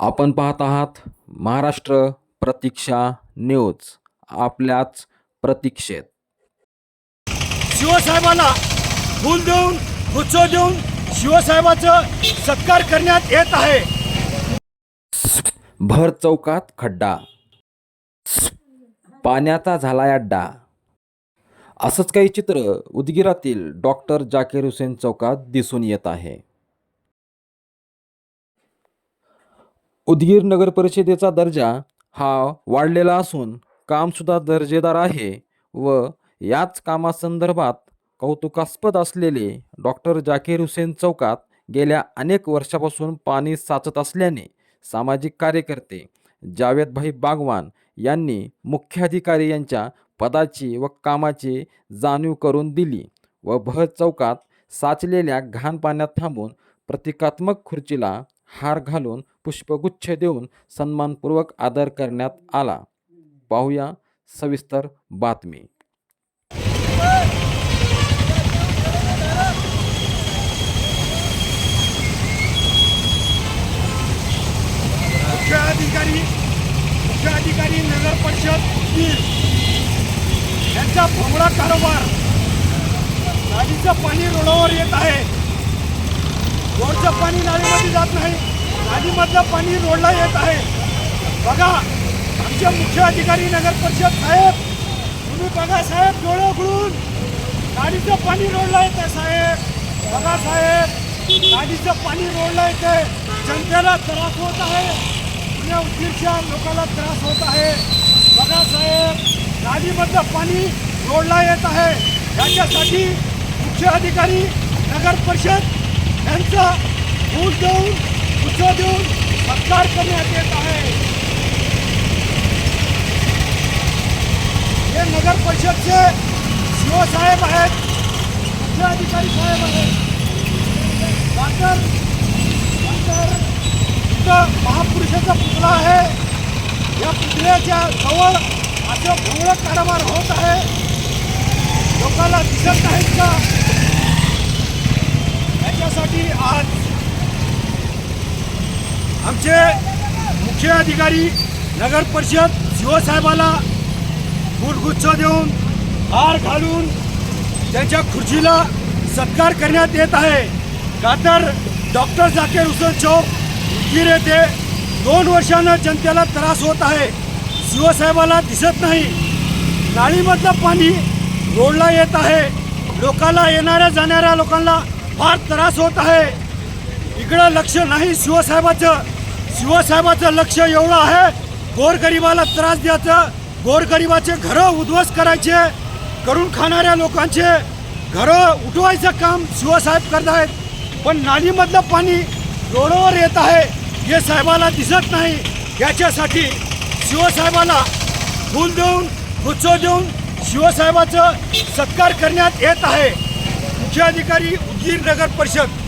आपण पाहत आहात महाराष्ट्र प्रतीक्षा न्यूज आपल्याच प्रतीक्षेत. शिवसाहेबांना फूल देऊन गुच्छ देऊन शिवसाहेबाचं सत्कार करण्यात येत आहे. भर चौकात खड्डा. पाण्याचा झालाय अड्डा. असंच काही चित्र उदगीरातील डॉक्टर जाकीर हुसेन चौकात दिसून येत आहे. उदगीर नगर परिषदेचा दर्जा हा वाढलेला असून कामसुद्धा दर्जेदार आहे व याच कामासंदर्भात कौतुकास्पद असलेले डॉक्टर जाकीर हुसेन चौकात गेल्या अनेक वर्षापासून पाणी साचत असल्याने सामाजिक कार्यकर्ते जावेदभाई बागवान यांनी मुख्याधिकारी यांच्या पदाची व कामाची जाणीव करून दिली व भर चौकात साचलेल्या घाण पाण्यात थांबून प्रतिकात्मक खुर्चीला हार घालून पुष्पगुच्छ देऊन सन्मानपूर्वक आदर करण्यात आला. पाहूया सविस्तर बातमी. मुख्य अधिकारी अधिकारी नगर परिषद यांचा भोंगडा कारोबार. नदीचं पाणी रोडावर येत आहे. रोडचं पाणी नाळीमध्ये जात नाही. नालीमधलं पाणी रोडला येत आहे. बघा आमचे मुख्य अधिकारी नगर परिषद साहेब तुम्ही बघा साहेब डोळे उघडून. नालीचं पाणी रोडला येत आहे साहेब. बघा साहेब नालीचं पाणी रोडला येत आहे. जनतेला त्रास होत आहे. पुण्या उदगीरच्या लोकांना त्रास होत आहे. बघा साहेब नालीमधलं पाणी रोडला येत आहे. याच्यासाठी मुख्य अधिकारी नगर परिषद यांचा फूल देऊन गुच्छ देऊन सत्कार करण्यात येत आहे. हे नगर परिषदचे शिवसाहेब आहेत मुख्य अधिकारी साहेब आहेत. डॉक्टर डॉक्टर इथं महापुरुषाचा पुतळा आहे. या पुतळ्याच्या जवळ असं भोंगळं कारभार होत आहे. लोकांना दिसत नाहीत का? याच्यासाठी आज आमचे मुख्य अधिकारी नगर परिषद शिवसाहेबाला फुलगुच्छ देऊन हार घालून त्यांच्या खुर्चीला सत्कार करण्यात येत आहे. का तर डॉक्टर जाकीर हुसेन चौक उदगीर येथे दोन वर्षानं जनतेला त्रास होत आहे. शिवसाहेबाला दिसत नाही. नाळीमधलं पाणी रोडला येत आहे. लोकाला येणाऱ्या जाणाऱ्या लोकांना फार त्रास होत आहे. इकडं लक्ष नाही शिवसाहेबाचं. शिवसाहेबाचं लक्ष एवढं आहे. गोरगरिबाला त्रास द्यायचं. गोरगरिबाचे घरं उद्ध्वस्त करायचे. करून खाणाऱ्या लोकांचे घरं उठवायचं काम शिवसाहेब करत आहेत. पण नालीमधलं पाणी रोडवर येत आहे. हे साहेबाला दिसत नाही. याच्यासाठी शिवसाहेबाला फूल देऊन गुच्छ देऊन शिवसाहेबाचं सत्कार करण्यात येत आहे. मुख्य अधिकारी उदगीर नगर परिषद